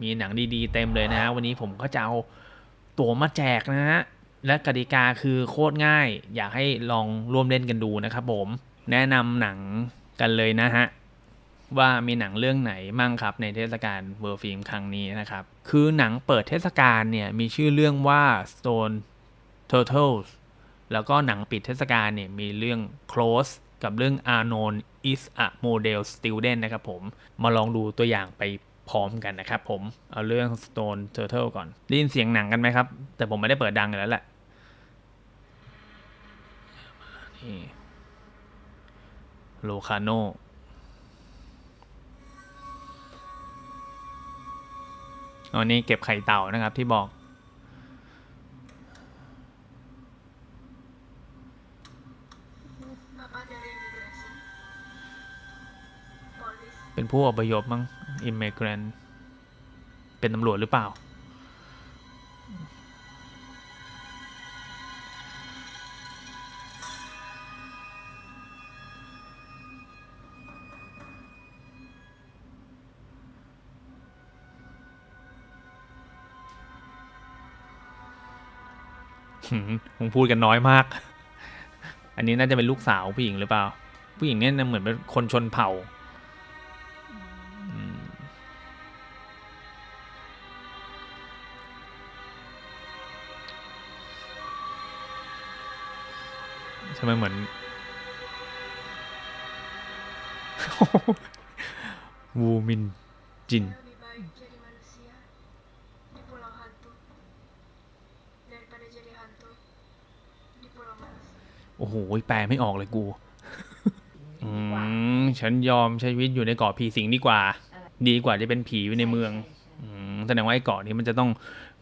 มีหนังดีๆเต็มเลยนะฮะวันนี้ผมก็จะเอาตั๋วมาแจกนะฮะและกติกาคือโคตรง่าย อยากให้ลองร่วมเล่นกันดูนะครับผมแนะนำหนังกันเลยนะฮะว่ามีหนังเรื่องไหนมั่งครับในเทศกาลเวอร์ฟิล์มครั้งนี้นะครับ คือหนังเปิดเทศกาลเนี่ยมีชื่อเรื่องว่า Stone Turtles แล้วก็หนังปิดเทศกาลเนี่ยมีเรื่อง Close กับเรื่อง Arnold is a Model Student นะครับผมมาลองดูตัวอย่างไป พร้อมกันนะครับผมเอาเรื่อง Stone Turtle ก่อนได้ยินเสียงหนังกันไหมครับ แต่ผมไม่ได้เปิดดังอยู่แล้วแหละนี่โลคาโนอันนี้เก็บไข่เต่านะครับที่บอกเป็นผู้อพยพมั้ง immigrant เป็นตำรวจหรือเปล่าหืมคงพูดกันน้อยมาก อันนี้น่าจะเป็นลูกสาวผู้หญิงหรือเปล่า ผู้หญิงเนี่ยเหมือนเป็นคนชนเผ่า ทำไมเหมือน วูมินจิน Lebih baik jadi manusia di pulau hantu daripada jadi hantu di pulau manusia. โอ้โห แปลไม่ออกเลยกู อืม ฉันยอมใช้ชีวิตอยู่ในเกาะผีสิงดีกว่า ดีกว่าจะเป็นผีอยู่ในเมือง อืม แสดงว่าไอ้เกาะนี้มันจะต้อง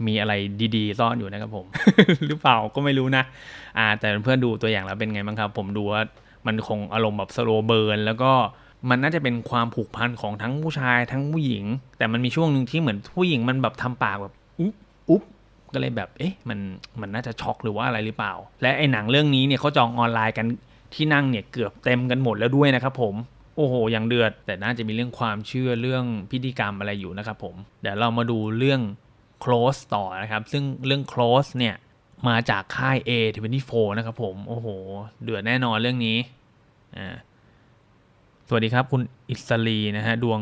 มีอะไรดีๆซ่อนอยู่นะครับผม หรือเปล่าก็ไม่รู้นะอ่าแต่เพื่อนดูตัวอย่างแล้วเป็นไงบ้างครับ ผมดูว่ามันคงอารมณ์แบบสโลเบิร์นแล้วก็มันน่าจะเป็นความผูกพันของทั้งผู้ชายทั้งผู้หญิง แต่มันมีช่วงหนึ่งที่เหมือนผู้หญิงมันแบบทำปากแบบอุ๊บอุ๊บก็เลยแบบเอ๊ะมันมันน่าจะช็อกหรือว่าอะไรหรือเปล่า และไอ้หนังเรื่องนี้เนี่ยเขาจองออนไลน์กันที่นั่งเนี่ยเกือบเต็มกันหมดแล้วด้วยนะครับผมโอ้โหอย่างเดือด แต่น่าจะมีเรื่องความเชื่อเรื่องพิธีกรรมอะไรอยู่นะครับผมเดี๋ยวเรามาดูเรื่อง close ต่อนะครับ ซึ่งเรื่อง close เนี่ย มาจากค่าย A24 นะครับผม โอ้โห เดือดแน่นอนเรื่องนี้อ่าสวัสดีครับคุณอิสรีนะฮะ ดวง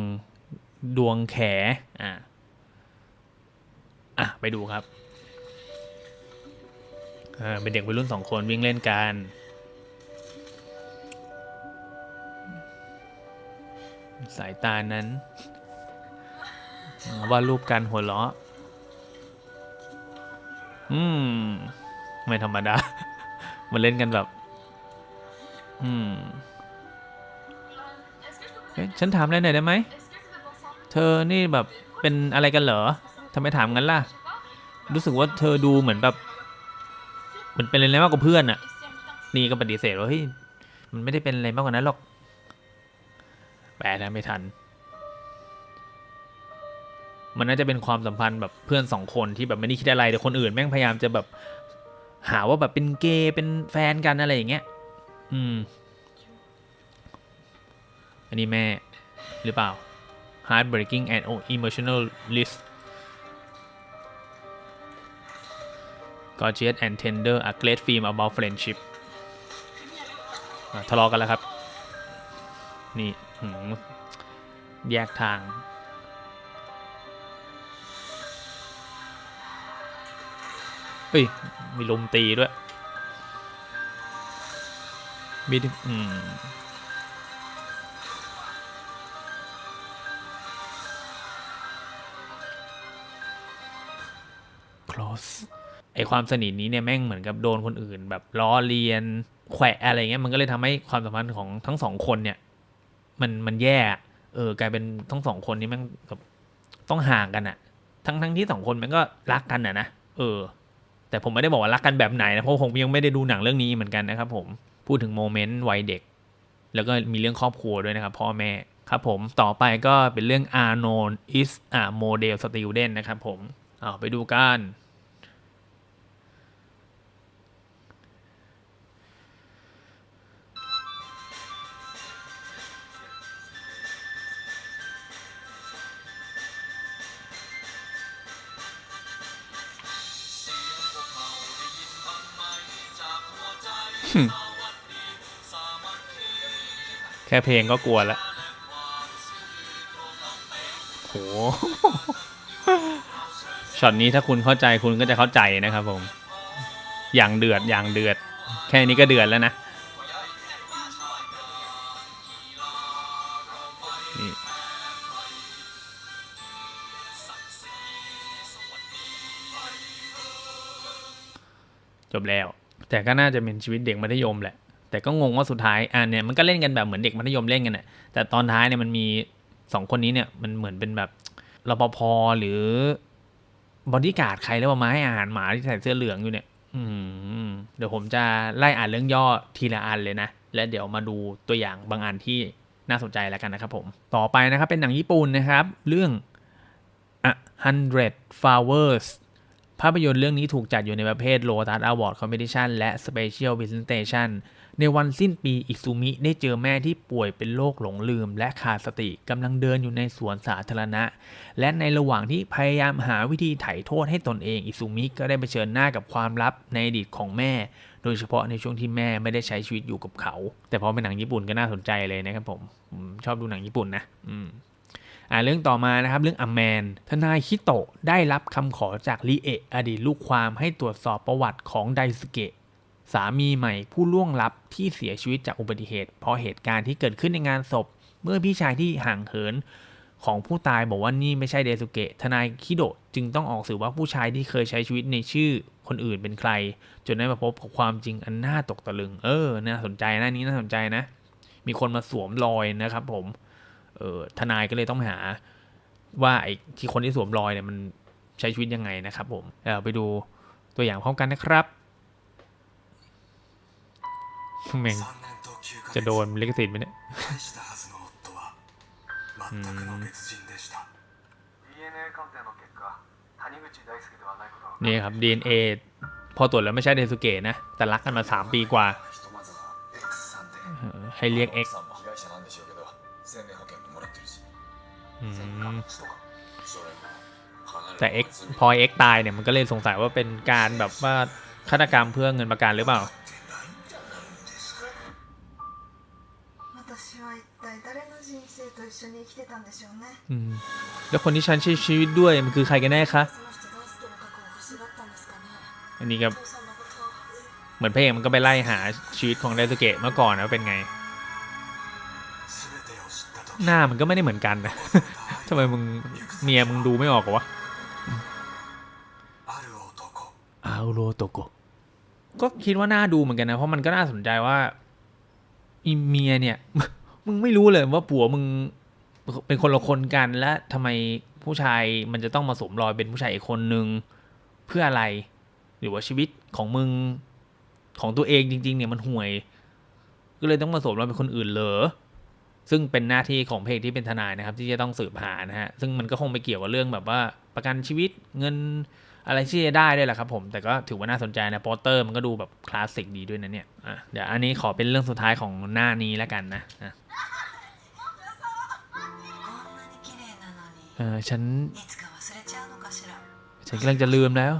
ดวงแขอ่าอะ ไปดูครับอ่าเป็นเด็กวัยรุ่นสองคนวิ่งเล่นกันสายตานั้นอ่าวาดรูปกันหัวเราะ อืม ไม่ธรรมดามาเล่นกันแบบ อืมเอ๊ะฉันถามอะไรหน่อยได้ไหม เธอนี่แบบเป็นอะไรกันเหรอทำไมถามงั้นล่ะ รู้สึกว่าเธอดูเหมือนแบบ เหมือนเป็นอะไรมากกว่าเพื่อนอะนี่ก็ปฏิเสธว่าเฮ้ย มันไม่ได้เป็นอะไรมากกว่านั้นหรอก แปลนะไม่ทัน มันน่าจะเป็นความสัมพันธ์แบบเพื่อนสองคนที่แบบไม่ได้คิดอะไรแต่คนอื่นแม่งพยายามจะแบบหาว่าแบบเป็นเกย์เป็นแฟนกันอะไรอย่างเงี้ย อืม อันนี้แม่หรือเปล่า heartbreaking and emotional list gorgeous and tender a great film about friendship ทะเลาะกันแล้วครับ นี่แยกทาง เฮ้ย มีลมตีด้วย มีอืม close ไอความสนิทนี้เนี่ยแม่งเหมือนกับโดนคนอื่น แบบล้อเลียนแขวะอะไรเงี้ยมันก็เลยทำให้ความสัมพันธ์ของทั้งสองคนเนี่ย มันมันแย่ เออกลายเป็นทั้งสองคนนี้แม่งแบบต้องห่างกันอะทั้งทั้งที่สองคนมันก็รักกันอะนะเออ แต่ผมไม่ได้บอกว่ารักกันแบบไหนนะเพราะผมยังไม่ได้ดูหนังเรื่องนี้เหมือนกันนะครับผมพูดถึงโมเมนต์วัยเด็ก แล้วก็มีเรื่องครอบครัวด้วยนะครับพ่อแม่ครับผมต่อไปก็เป็นเรื่อง Arnold is a model student นะครับผมเอาไปดูกัน แค่เพลงก็กลัวแล้วโหช็อตนี้ถ้าคุณเข้าใจคุณก็จะเข้าใจนะครับผม อย่างเดือดอย่างเดือด แค่นี้ก็เดือดแล้วนะนี่จบแล้ว แต่ก็น่าจะเป็นชีวิตเด็กมัธยมแหละ แต่ก็งงว่าสุดท้ายอ่าเนี่ยมันก็เล่นกันแบบเหมือนเด็กมัธยมเล่นกันน่ะแต่ตอนท้ายเนี่ยมันมีสองคนนี้เนี่ยมันเหมือนเป็นแบบรปภหรือบอดี้การ์ดใครแล้วว่ามาให้อาหารหมาที่ใส่เสื้อเหลืองอยู่เนี่ย อืมเดี๋ยวผมจะไล่อ่านเรื่องย่อทีละอันเลยนะ และเดี๋ยวมาดูตัวอย่างบางอันที่น่าสนใจแล้วกันนะครับผม ต่อไปนะครับเป็นหนังญี่ปุ่นนะครับ เรื่อง A Hundred Flowers ภาพยนตร์เรื่องนี้ถูกจัดอยู่ในประเภท Lotus Award Competition และ Special Presentation ในวันสิ้นปีอิซุมิได้เจอแม่ที่ป่วยเป็นโรคหลงลืม และขาดสติกำลังเดินอยู่ในสวนสาธารณะ และในระหว่างที่พยายามหาวิธีไถ่โทษให้ตนเองอิซุมิก็ได้เผชิญหน้ากับความลับในอดีตของแม่ โดยเฉพาะในช่วงที่แม่ไม่ได้ใช้ชีวิตอยู่กับเขา แต่พอเป็นหนังญี่ปุ่นก็น่าสนใจเลยนะครับผมผมชอบดูหนังญี่ปุ่นนะ อืม อ่าเรื่องต่อมานะครับเรื่องอแมน ทนายคิโตะได้รับคำขอจากริเอะอดีตลูกความให้ตรวจสอบประวัติของไดสเกะสามีใหม่ผู้ล่วงลับที่เสียชีวิตจากอุบัติเหตุ เพราะเหตุการณ์ที่เกิดขึ้นในงานศพ เมื่อพี่ชายที่ห่างเหินของผู้ตายบอกว่านี่ไม่ใช่เดซุเกะ ทนายคิโดะจึงต้องออกสื่อว่าผู้ชายที่เคยใช้ชีวิตในชื่อคนอื่นเป็นใคร จนได้มาพบกับความจริงอันน่าตกตะลึง เออ น่าสนใจนะอันนี้น่าสนใจนะ มีคนมาสวมรอยนะครับผม เออทนายก็เลยต้องหาว่าไอ้ที่คนที่สวมรอยเนี่ยมันใช้ชีวิตยังไงนะครับผมไปดูตัวอย่างพร้อมกันนะครับแม่งจะโดนลิขสิทธิ์ไหมเนี่ยนี่ครับ DNA พอตรวจแล้วไม่ใช่เดซุเกะนะ แต่รักกันมา 3 ปีกว่า ให้เรียก X แต่ X พอ X ตายเนี่ยมันก็เลยสงสัยว่าเป็นการแบบว่าฆาตกรรมเพื่อเงินประกันหรือเปล่าแล้วคนที่ฉันใช้ชีวิตด้วยมันคือใครกันแน่คะอันนี้ก็เหมือนพระเอกมันก็ไปไล่หาชีวิตของไดสเกะเมื่อก่อนนะเป็นไง หน้ามันก็ไม่ได้เหมือนกันนะทำไมมึงเมียมึงดูไม่ออกวะอาโรโตโกก็คิดว่าน่าดูเหมือนกันนะ เพราะมันก็น่าสนใจว่าอีเมียเนี่ย มึงไม่รู้เลยว่าผัวมึงเป็นคนละคนกันและทำไมผู้ชายมันจะต้องมาสมรอยเป็นผู้ชายอีกคนนึงเพื่ออะไร หรือว่าชีวิตของมึงของตัวเองจริง ๆ เนี่ยมันห่วย ก็เลยต้องมาสมรอยเป็นคนอื่นเหรอ ซึ่งเป็นหน้าที่ของเพจที่เป็นทนายนะครับ ที่จะต้องสืบหานะฮะซึ่งมันก็คงไปเกี่ยวกับเรื่องแบบว่าประกันชีวิตเงินอะไรที่จะได้ด้วยแหละครับผมแต่ก็ถือว่าน่าสนใจนะโปสเตอร์มันก็ดูแบบคลาสสิกดีด้วยนะเนี่ยเดี๋ยวอันนี้ขอเป็นเรื่องสุดท้ายของหน้านี้แล้วกันนะเออฉันฉันกำลังจะลืมแล้ว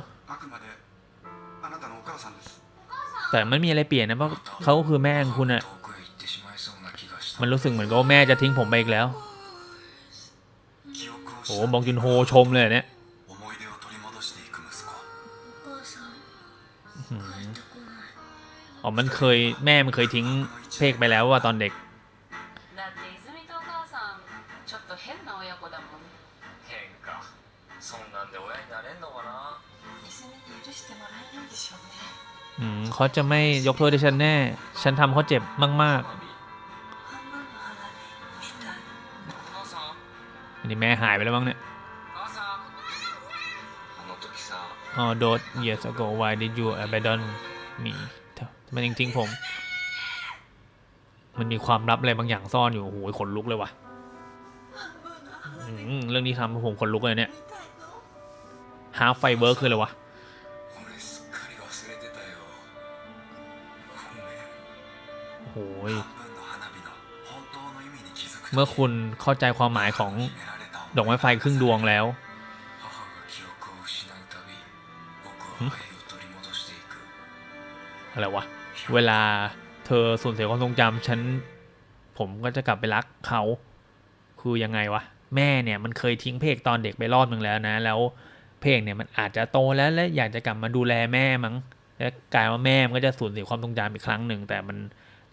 แต่ไม่มีอะไรเปลี่ยนนะเพราะเขาคือแม่งคุณอะ มันรู้สึกเหมือนกับว่าแม่จะทิ้งผมไปอีกแล้วโอ้บองจุนโฮชมเลยเนี่ยอ๋อ มันเคยแม่มันเคยทิ้งเพกไปแล้วว่าตอนเด็กเขาจะไม่ยกโทษให้ฉันแน่ ฉันทำเขาเจ็บมาก ๆ นี่แม่หายไปแล้วมั้งเนี่ยอ๋อโดดเห years ago why did you abandon me ทำไมจริงๆผม มันมีความลับอะไรบางอย่างซ่อนอยู่โอ้โหขนลุกเลยว่ะเรื่องนี้ทำให้ผมขนลุกเลยเนี่ยฮาไฟเวิร์คคืออะไรวะโอ้ยเมื่อคุณเข้าใจความหมายของ ดอกไม้ไฟครึ่งดวงแล้วอะไรวะ เวลาเธอสูญเสียความทรงจำฉัน ผมก็จะกลับไปรักเขา คือยังไงวะ แม่เนี่ยมันเคยทิ้งเพกตอนเด็กไปรอบนึงแล้วนะ แล้วเพกเนี่ยมันอาจจะโตแล้วและอยากจะกลับมาดูแลแม่มั้งแล้วกลายว่าแม่มันก็จะสูญเสียความทรงจำอีกครั้งหนึ่ง แต่มัน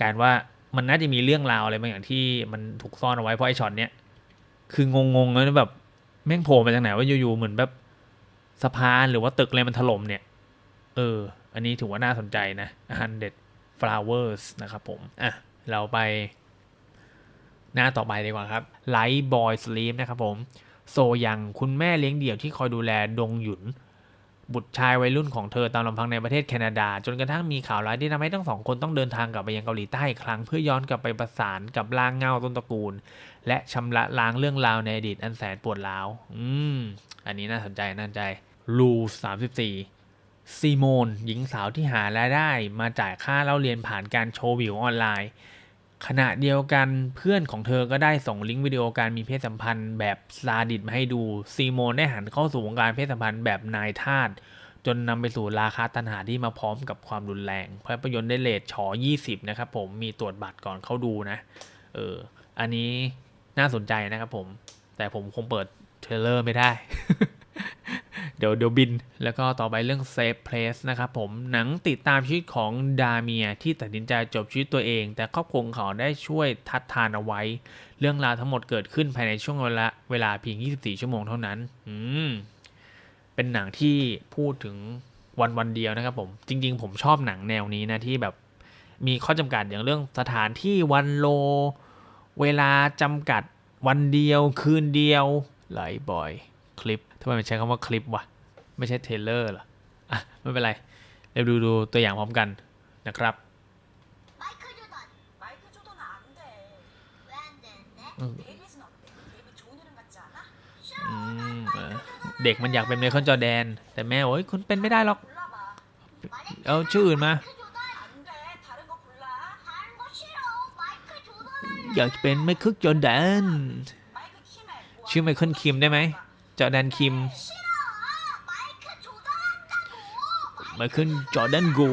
การว่ามันน่าจะมีเรื่องราวอะไรบางอย่างที่มันถูกซ่อนเอาไว้เพราะไอ้ช็อตเนี้ย คืองงๆแล้วแบบแม่งโผล่มาจากไหนว่าอยู่ๆเหมือนแบบสะพานหรือว่าตึกอะไรมันถล่มเนี่ย เออ อันนี้ถือว่าน่าสนใจนะ100 flowers นะครับผม อะ เราไป หน้าต่อไปดีกว่าครับ Light Boy Sleep นะครับผม โซยังคุณแม่เลี้ยงเดี่ยวที่คอยดูแลดงหยุน บุตรชายวัยรุ่นของเธอตามลำพังในประเทศแคนาดา จนกระทั่งมีข่าวร้ายที่ทำให้ทั้งสองคนต้องเดินทางกลับไปยังเกาหลีใต้อีกครั้ง เพื่อย้อนกลับไปประสานกับร่างเงาต้นตระกูล และชำระล้างเรื่องราวในอดีตอันแสนปวดร้าว อืม อันนี้น่าสนใจน่าสนใจลู34ซีโมน หญิงสาวที่หารายได้มาจ่ายค่าเล่าเรียนผ่านการโชว์วิวออนไลน์ ขณะเดียวกันเพื่อนของเธอก็ได้ส่งลิงก์วิดีโอการมีเพศสัมพันธ์แบบซาดิสมาให้ดูซีโมนได้หันเข้าสู่วงการเพศสัมพันธ์แบบนายทาสจนนำไปสู่ราคาตันหาที่มาพร้อมกับความรุนแรงภาพยนตร์ได้เลทชอ20 นะครับผมมีตรวจบัตรก่อนเข้าดูนะ เออ อันนี้น่าสนใจนะครับผม แต่ผมคงเปิดเทรลเลอร์ไม่ได้ เดี๋ยวเดี๋ยวบิน แล้วก็ต่อไปเรื่อง Safe Place นะครับผมหนังติดตามชีวิตของดาเมียที่ตัดสินใจจบชีวิตตัวเอง แต่ครอบครัวของเขาได้ช่วยทัดทานเอาไว้ เรื่องราวทั้งหมดเกิดขึ้นภายในช่วงเวลาเวลาเพียง 24 ชั่วโมงเท่านั้น อืม เป็นหนังที่พูดถึงวันวันเดียวนะครับผม จริง ๆ ผมชอบหนังแนวนี้นะที่แบบมีข้อจำกัดอย่างเรื่องสถานที่วันโล เวลาจำกัดวันเดียว คืนเดียวหลายบ่อยคลิป ทำไมมันใช้คำว่าคลิปวะ ไม่ใช่เทเลอร์เหรอ อะ ไม่เป็นไร เราดูดูตัวอย่างพร้อมกันนะครับเด็กมันอยากเป็นไมเคิลจอแดน แต่แม่โอ้ยคุณเป็นไม่ได้หรอก เอาชื่ออื่นมา อยากเป็นไมเคิลจอแดน ชื่อไมเคิลคิมได้ไหม จอแดนคิม มาขึ้นจอแดนกู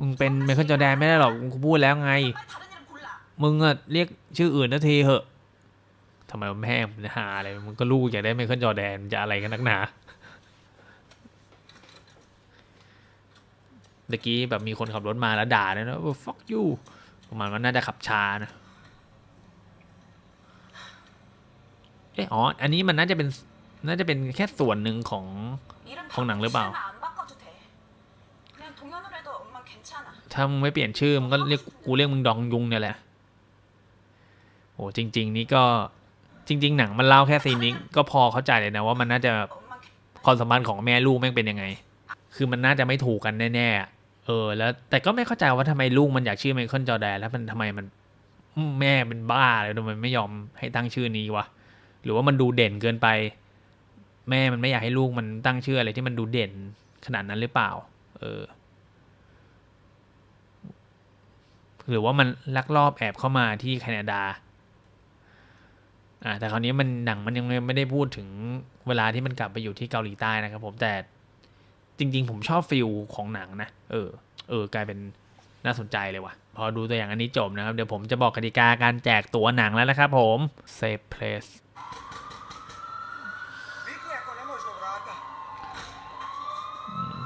มึงเป็นไมเคิลจอแดนไม่ได้หรอกมึงพูดแล้วไง มึงอะเรียกชื่ออื่นนาทีเหอะทำไมแม่มันหาอะไรมึงก็ลูกอยากได้ไมเคิลจอแดนจะอะไรกันนักหนาเมื่อกี้แบบมีคนขับรถมาแล้วด่าเลยนะว่า fuck you ประมาณว่าน่าจะขับช้านะเอออ๋อ อันนี้มันน่าจะเป็นน่าจะเป็นแค่ส่วนหนึ่งของของหนังหรือเปล่า ถ้ามึงไม่เปลี่ยนชื่อมันก็เรียกกูเรียกมึงดองยุงเนี่ยแหละโอ้จริง ๆ นี่ก็จริง ๆ หนังมันเล่าแค่ซีนนี้ก็พอเข้าใจเลยนะว่ามันน่าจะความสัมพันธ์ของแม่ลูกแม่งเป็นยังไง คือมันน่าจะไม่ถูกกันแน่ๆ เออ แล้วแต่ก็ไม่เข้าใจว่าทำไมลูกมันอยากชื่อไมเคิลจอแดนแล้วมันทำไมมันแม่เป็นบ้าเลยทำไมไม่ยอมให้ตั้งชื่อนี้วะหรือว่ามันดูเด่นเกินไป แม่มันไม่อยากให้ลูกมันตั้งชื่ออะไรที่มันดูเด่นขนาดนั้นหรือเปล่า เออ หรือว่ามันลักลอบแอบเข้ามาที่แคนาดาอ่าแต่คราวนี้มันหนังมันยังไม่ได้พูดถึงเวลาที่มันกลับไปอยู่ที่เกาหลีใต้นะครับผมแต่ จริง ๆ ผมชอบฟิลของหนังนะ เออ เออ กลายเป็นน่าสนใจเลยว่ะ พอดูตัวอย่างอันนี้จบนะครับ เดี๋ยวผมจะบอกกติกาการแจกตั๋วหนังแล้วนะครับผม Safe Place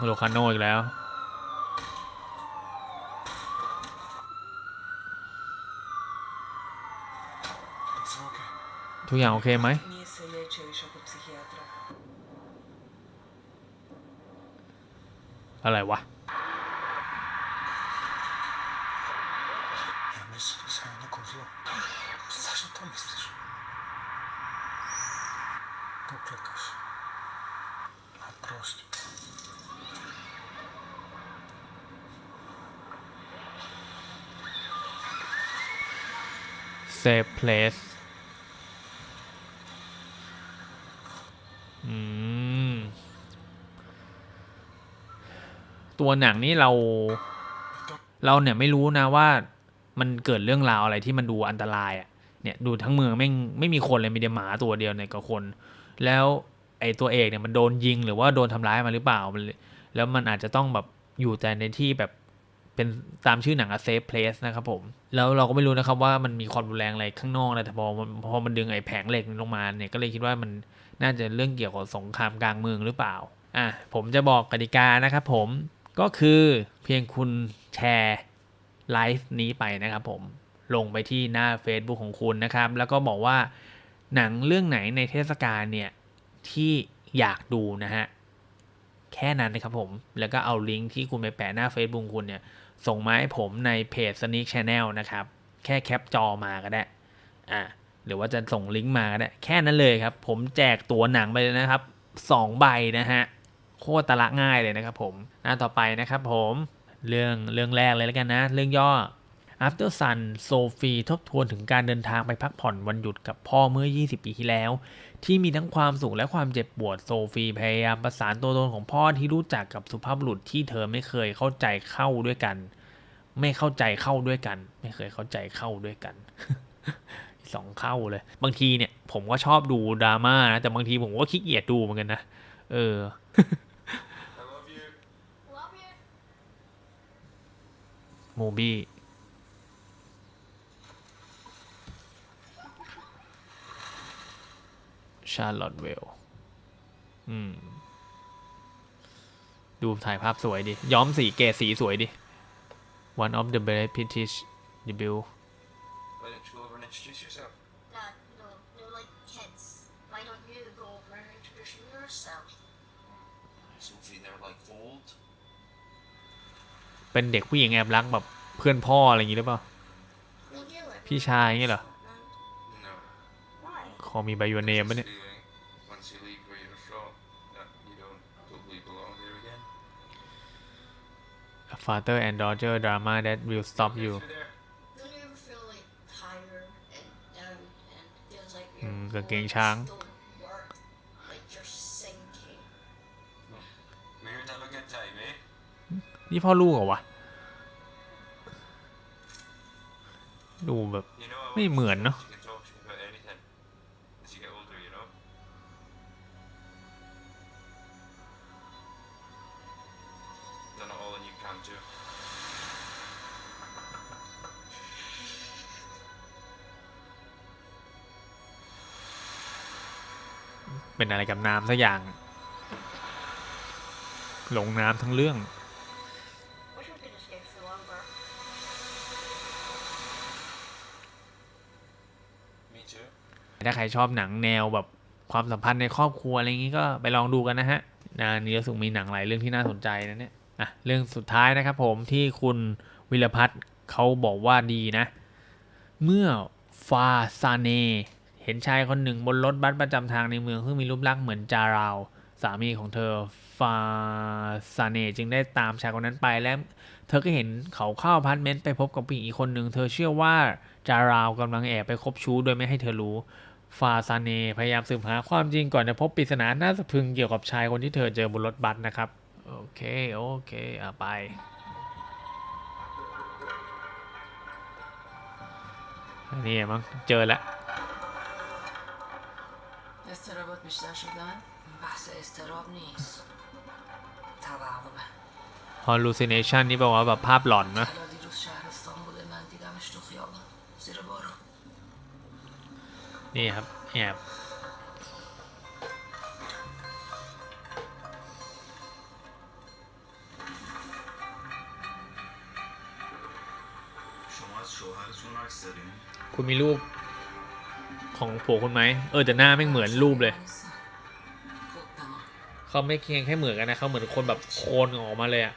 โลคาโนอีกแล้ว ทุกอย่างโอเคไหม อะไรวะเซฟเพลส ตัวหนังนี่เรา เราเนี่ยไม่รู้นะว่ามันเกิดเรื่องราวอะไรที่มันดูอันตรายอะ่ะเนี่ยดูทั้งเมืองไม่ไม่มีคนเลยมีแต่หมาตัวเดียวเนี่ยกับคน แล้วไอตัวเอกเนี่ยมันโดนยิงหรือว่าโดนทำร้ายมาหรือเปล่ามันแล้วมันอาจจะต้องแบบอยู่แต่ในที่แบบเป็นตามชื่อหนังอะ safe place นะครับผม แล้วเราก็ไม่รู้นะครับว่ามันมีความรุนแรงอะไรข้างนอกนะแต่พอพอมันดึงไอ้แผงเหล็กลงมาเนี่ยก็เลยคิดว่ามันน่าจะเรื่องเกี่ยวกับสงครามกลางเมืองหรือเปล่าอะผมจะบอกกติกานะครับผม ก็คือเพียงคุณแชร์ไลฟ์นี้ไปนะครับผม ลงไปที่หน้า Facebook ของคุณนะครับ แล้วก็บอกว่าหนังเรื่องไหนในเทศกาลเนี่ย ที่อยากดูนะฮะ แค่นั้นนะครับผม แล้วก็เอาลิงก์ที่คุณไปแปะหน้า Facebook คุณเนี่ย ส่งมาให้ผมในเพจ Sneak Channel นะครับ แค่แคปจอมาก็ได้ อ่าหรือว่าจะส่งลิงก์มาก็ได้ แค่นั้นเลยครับ ผมแจกตัวหนังไปเลยนะครับสองใบนะฮะ โคตรตะละง่ายเลยนะครับผมหน้าต่อไปนะครับผมเรื่องเรื่องแรกเลยแล้วกันนะ เรื่องย่อ After Sun โซฟีทบทวนถึงการเดินทางไปพักผ่อนวันหยุดกับพ่อเมื่อ 20 ปีที่แล้ว ที่มีทั้งความสุขและความเจ็บปวดโซฟีพยายามประสานตัวตนของพ่อที่รู้จักกับสุภาพบุรุษที่เธอไม่เคยเข้าใจเข้าด้วยกัน ไม่เข้าใจเข้าด้วยกัน ไม่เคยเข้าใจเข้าด้วยกันสองเข้าเลย บางทีเนี่ย ผมก็ชอบดูดราม่านะแต่บางทีผมก็ขี้เกียจดูเหมือนกันนะเออ I love you Love you. โมบี้ชาร์ลอตเวลอืม ดูถ่ายภาพสวยดิ ย้อมสีเกรดสีสวยดิ One of the best British debut Why don't you go over and introduce yourself? Dad, no, no, like kids. Why don't you go over and introduce yourself? Sophie, they're like old. เป็นเด็กผู้หญิงแอบรักแบบเพื่อนพ่ออะไรอย่างงี้หรือเปล่า Would you ever พี่ชายอย่างงี้เหรอ Scotland? No. Why? คอมีใบยูเนมปะเนี่ย Feeling once you leave where you're from that you don't totally belong there again. A father and daughter drama that will stop you Through there. Don't you ever feel like tired and down and feels like อื your มกางเกง bones ช้าง นี่พ่อลูกเหรอวะ ดูแบบ You know, I ไม่เหมือนเนาะ You can talk to me about anything as you get older, you know. Done it all and you can too. เป็นอะไรกับน้ำสักอย่าง ลงน้ำทั้งเรื่อง ถ้าใครชอบหนังแนวแบบความสัมพันธ์ในครอบครัวอะไรอย่างนี้ก็ไปลองดูกันนะฮะนานี้รู้สึกมีหนังหลายเรื่องที่น่าสนใจนะเนี่ยอะเรื่องสุดท้ายนะครับผมที่คุณวิรพัฒน์เขาบอกว่าดีนะ เมื่อฟาซาเน เห็นชายคนหนึ่งบนรถบัสประจำทางในเมือง ซึ่งมีรูปลักษณ์เหมือนจาราว สามีของเธอฟาซาเนจึงได้ตามชายคนนั้นไปและเธอก็เห็นเขาเข้าพาร์ทเมนต์ไปพบกับผู้หญิงอีกคนหนึ่งเธอเชื่อว่าจาราวกำลังแอบไปคบชู้โดยไม่ให้เธอรู้ฟาซาเนพยายามสืบหาความจริงก่อนจะพบปริศนาน่าสะพึงเกี่ยวกับชายคนที่เธอเจอบนรถบัสนะครับ โอเค โอเคอ่ไป นี่มั้งเจอแล้ว بحث اضطراب نیست توهمه hallucination นี่แปลว่าแบบภาพหลอนนะ حالا دیروز شهرستان بوده من دیدمش تو خیابان زیر بارون นี่ครับแอบ شما از شوهرتون عکس دارین คุณมีรูปของผัวคุณไหม เออแต่หน้าไม่งเหมือนรูปเลย نیستم. خب تمام เขาไม่เคียงแค่เหมือนกันนะเขาเหมือนคนแบบโคนออกมาเลยอะ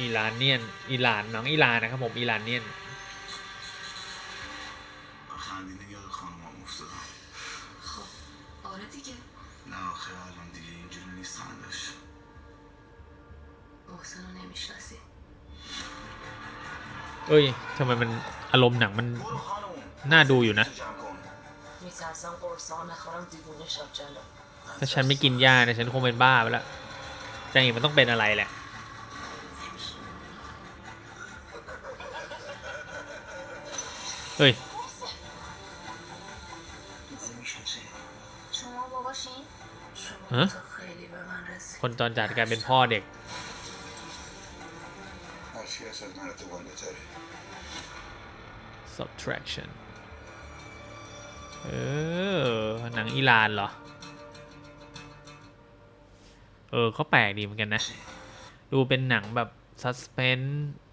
อิรานเนียนอิหร่านน้องอิหร่านนะครับผมอิหร่านเนียนเอ้ยทำไมมันอารมณ์หนังมันน่าดูอยู่นะ ถ้าฉันไม่กินยาเนี่ยฉันคงเป็นบ้าไปแล้วใจมันต้องเป็นอะไรแหละเฮ้ยฮะคนจอนจัดกลายเป็นพ่อเด็กสับ t r a c t i o n เออ หนังอิหร่านเหรอ เออเขาแปลกดีเหมือนกันนะ ดูเป็นหนังแบบซัสเพน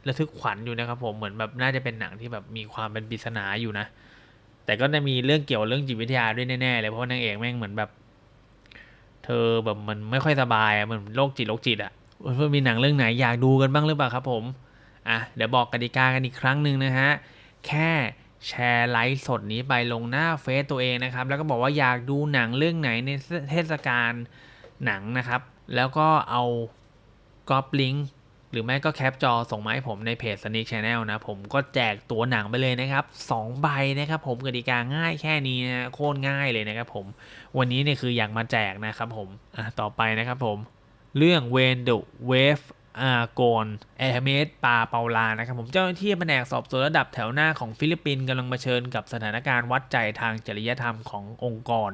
ระทึกขวัญอยู่นะครับผม เหมือนแบบน่าจะเป็นหนังที่แบบมีความเป็นปริศนาอยู่นะ แต่ก็จะมีเรื่องเกี่ยวเรื่องจิตวิทยาด้วยแน่ๆเลย เพราะนางเอกแม่งเหมือนแบบ เธอแบบมันไม่ค่อยสบายอะเหมือนโรคจิตโรคจิตอะเพื่อนมีหนังเรื่องไหนอยากดูกันบ้างหรือเปล่าครับผม อะ เดี๋ยวบอกกติกากันอีกครั้งหนึ่งนะฮะ แค่ แชร์ไลฟ์สดนี้ไปลงหน้าเฟซตัวเองนะครับ แล้วก็บอกว่าอยากดูหนังเรื่องไหนในเทศกาลหนังนะครับ แล้วก็เอาก๊อปลิงก์หรือไม่ก็แคปจอส่งมาให้ผมในเพจ Sneak Channel นะ ผมก็แจกตัวหนังไปเลยนะครับ 2 ใบนะครับผมกติกาง่ายแค่นี้นะโคตรง่ายเลยนะครับผม วันนี้เนี่ยคืออยากมาแจกนะครับผม อะ ต่อไปนะครับผม เรื่องเวนดูเวฟ อาโกนแอร์เมสปาเปาลานะครับผมเจ้าหน้าที่แผนกสอบสวนระดับแถวหน้าของฟิลิปปินส์กำลังเผชิญกับสถานการณ์วัดใจทางจริยธรรมขององค์กร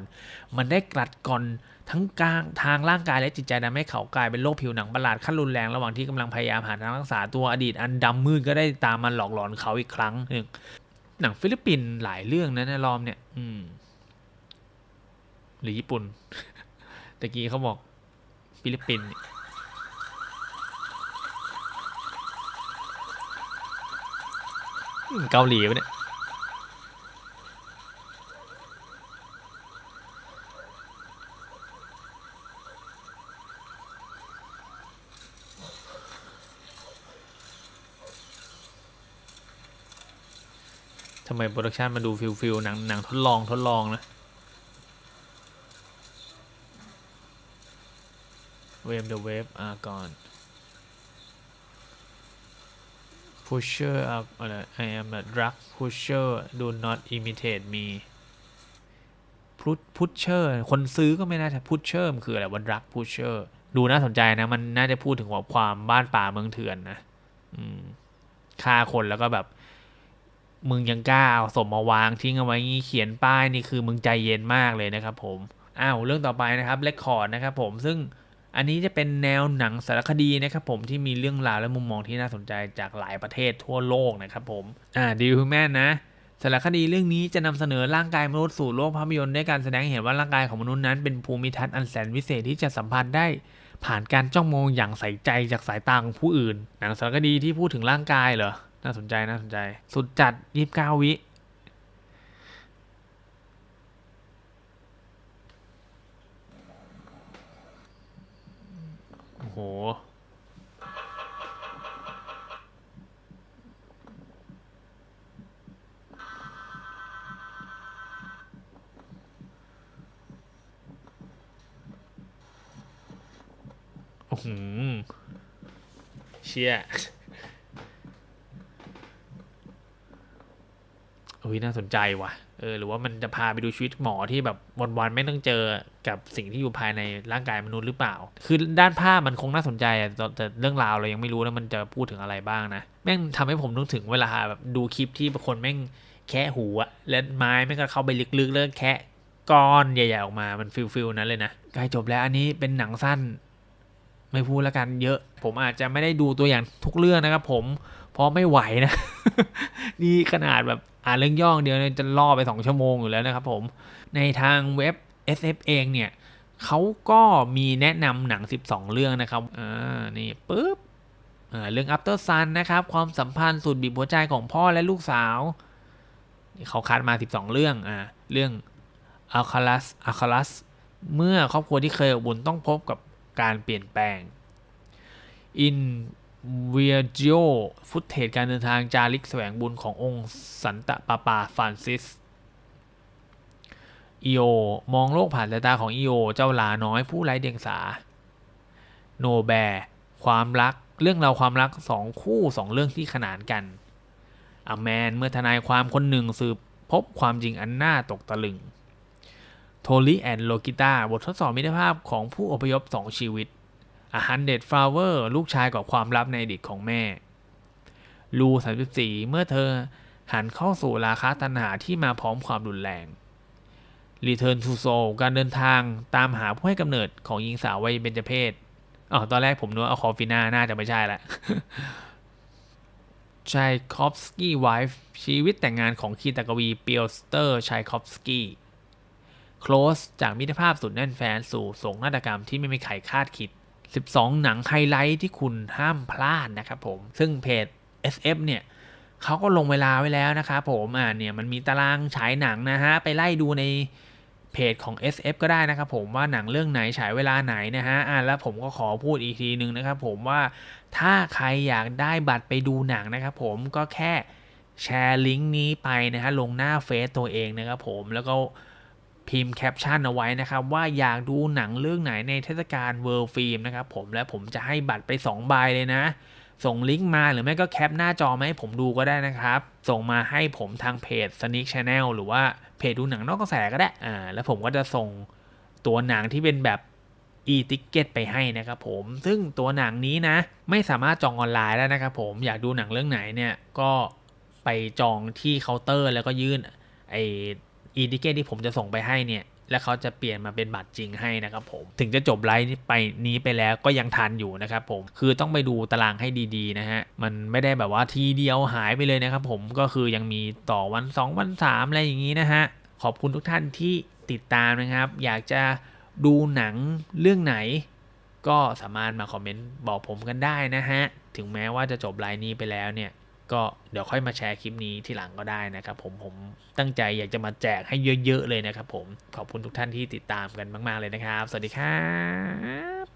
มันได้กลัดกร่อนทั้งกลางทางร่างกายและจิตใจทำให้เขากลายเป็นโรคผิวหนังประหลาดขั้นรุนแรงระหว่างที่กำลังพยายามหาทางรักษาตัวอดีตอันดำมืดก็ได้ตามมาหลอกหลอนเขาอีกครั้งหนึ่งหนังฟิลิปปินส์หลายเรื่องนะในรอบเนี่ย อืม หรือญี่ปุ่นตะกี้เขาบอกฟิลิปปินส์นี่อืม เกาหลีปะเนี่ยทำไมโปรดักชันมาดูฟิลฟิลหนังหนังทดลองทดลองนะเวมเดอะเวฟอาก่อน pusher อะอะไร I am a drug pusher do not imitate me Put- pusher คนซื้อก็ไม่น่าจะ pusher มันคืออะไรว่า drug pusher ดูน่าสนใจนะ มันน่าจะพูดถึงความบ้านป่าเมืองเถื่อนนะฆ่าคนแล้วก็แบบ มึงยังกล้าเอาศพมาวางทิ้งเอาไว้งี้เขียนป้ายนี่คือมึงใจเย็นมากเลยนะครับผมอ้าวเรื่องต่อไปนะครับเลคคอร์ดนะครับผมซึ่ง อันนี้จะเป็นแนวหนังสารคดีนะครับผมที่มีเรื่องราวและมุมมองที่น่าสนใจจากหลายประเทศทั่วโลกนะครับผมอ่าดีฮูแมนนะสารคดีเรื่องนี้จะนำเสนอร่างกายมนุษย์สู่โลกภาพยนตร์ด้วยการแสดงเห็นว่าร่างกายของมนุษย์นั้นเป็นภูมิทัศน์อันแสนวิเศษที่จะสัมผัสได้ ผ่านการจ้องมองอย่างใส่ใจจากสายตาของผู้อื่น หนังสารคดีที่พูดถึงร่างกายเหรอน่าสนใจน่าสนใจ สุดจัดยี่สิบเก้าวิ โอ้โห โอ้โห เชี่ย อุ้ยน่าสนใจว่ะเออหรือว่ามันจะพาไปดูชีวิตหมอที่แบบวันๆไม่ต้องเจอกับสิ่งที่อยู่ภายในร่างกายมนุษย์หรือเปล่า คือด้านภาพมันคงน่าสนใจอะแต่แต่เรื่องราวเรายังไม่รู้นะมันจะพูดถึงอะไรบ้างนะแม่งทำให้ผมนึกถึงเวลาแบบดูคลิปที่บางคนแม่งแคะหูอะและไม้แม่งก็เข้าไปลึกๆแล้วก็แคะก้อนใหญ่ๆออกมามันฟิลฟิลนั้นเลยนะใกล้จบแล้วอันนี้เป็นหนังสั้น ไม่พูดแล้วกันเยอะ ผมอาจจะไม่ได้ดูตัวอย่างทุกเรื่องนะครับผมเพราะไม่ไหวนะ นี่ขนาดแบบ อ่านเรื่องย่องเดียวจะล่อไป 2 ชั่วโมงอยู่แล้วนะครับผม ในทางเว็บ SF เองเนี่ยเขาก็มีแนะนำหนัง 12 เรื่องนะครับ อ่า นี่ปุ๊บเรื่อง After Sun นะครับ ความสัมพันธ์สุดบีบหัวใจของพ่อและลูกสาว เขาคัดมา 12 เรื่อง อ่า เรื่อง a l c a l a s a l c a l a s เมื่อครอบครัวที่เคยอบอุ่นต้องพบกับการเปลี่ยนแปลง In v i a g i o ฟุตเทจการเดินทางจาริกแสวงบุญขององค์สันตะปาปาฟรานซิสอีโอมองโลกผ่านสายตาของอีโอเจ้าหลาน้อยผู้ไร้เดียงสา โนแบร์ความรักเรื่องราวความรักสองคู่สองเรื่องที่ขนานกันอแมนเมื่อทนายความคนหนึ่งสืบพบความจริงอันน่าตกตะลึง โทลีแอนโลกิต้าบททดสอบมิตรภาพของผู้อพยพสองชีวิต A Hundred Flower ลูกชายกับความลับในอดีตของแม่ลู34 เมื่อเธอหันเข้าสู่ราคาตัณหาที่มาพร้อมความรุนแรง Return to Soul การเดินทางตามหาผู้ให้กำเนิดของหญิงสาววัยเบญจเพศอ๋อตอนแรกผมนึกว่าเอาคอฟิน่าน่าจะไม่ใช่ละชัยคอฟสกี้ไวฟ์ชีวิตแต่งงานของคีตากวีเปียลสเตอร์ชัยคอฟสกี้ Close จากมิตรภาพสุดแน่นแฟนสู่โศกนาฏกรรมที่ไม่มีใครคาดคิด 12 หนังไฮไลท์ที่คุณห้ามพลาดนะครับผม ซึ่งเพจ SF เนี่ยเขาก็ลงเวลาไว้แล้วนะครับผมอ่าเนี่ยมันมีตารางฉายหนังนะฮะ ไปไล่ดูในเพจของ SF ก็ได้นะครับผมว่าหนังเรื่องไหนฉายเวลาไหนนะฮะอ่าแล้วผมก็ขอพูดอีกทีหนึ่งนะครับผมว่าถ้าใครอยากได้บัตรไปดูหนังนะครับผมก็แค่แชร์ลิงก์นี้ไปนะฮะลงหน้าเฟซตัวเองนะครับผมแล้วก็ พิมพ์แคปชั่นเอาไว้นะครับ ว่าอยากดูหนังเรื่องไหนในเทศกาลเวิลด์ฟิล์มนะครับผมและผมจะให้บัตรไป 2 ใบเลยนะ ส่งลิงก์มาหรือไม่ก็แคปหน้าจอมาให้ผมดูก็ได้นะครับ ส่งมาให้ผมทางเพจ Sneak Channel หรือว่าเพจดูหนังนอกกระแสก็ได้อ่าแล้วผมก็จะส่งตัวหนังที่เป็นแบบ e-ticket ไปให้นะครับผม ซึ่งตัวหนังนี้นะ ไม่สามารถจองออนไลน์ได้นะครับผมอยากดูหนังเรื่องไหนเนี่ยก็ไปจองที่เคาน์เตอร์แล้วก็ยื่นไอ อีดิเกตที่ผมจะส่งไปให้เนี่ยแล้วเขาจะเปลี่ยนมาเป็นบัตรจริงให้นะครับผมถึงจะจบไลฟ์ไปนี้ไปแล้วก็ยังทันอยู่นะครับผมคือต้องไปดูตารางให้ดีๆนะฮะมันไม่ได้แบบว่าทีเดียวหายไปเลยนะครับผมก็คือยังมีต่อวัน 2 วัน 3 อะไรอย่างนี้นะฮะขอบคุณทุกท่านที่ติดตามนะครับ อยากจะดูหนังเรื่องไหน ก็สามารถมาคอมเมนต์บอกผมกันได้นะฮะถึงแม้ว่าจะจบไลน์นี้ไปแล้วเนี่ย ก็เดี๋ยวค่อยมาแชร์คลิปนี้ทีหลังก็ได้นะครับผมผมตั้งใจอยากจะมาแจกให้เยอะๆเลยนะครับผมขอบคุณทุกท่านที่ติดตามกันมาก ๆเลยนะครับ สวัสดีครับ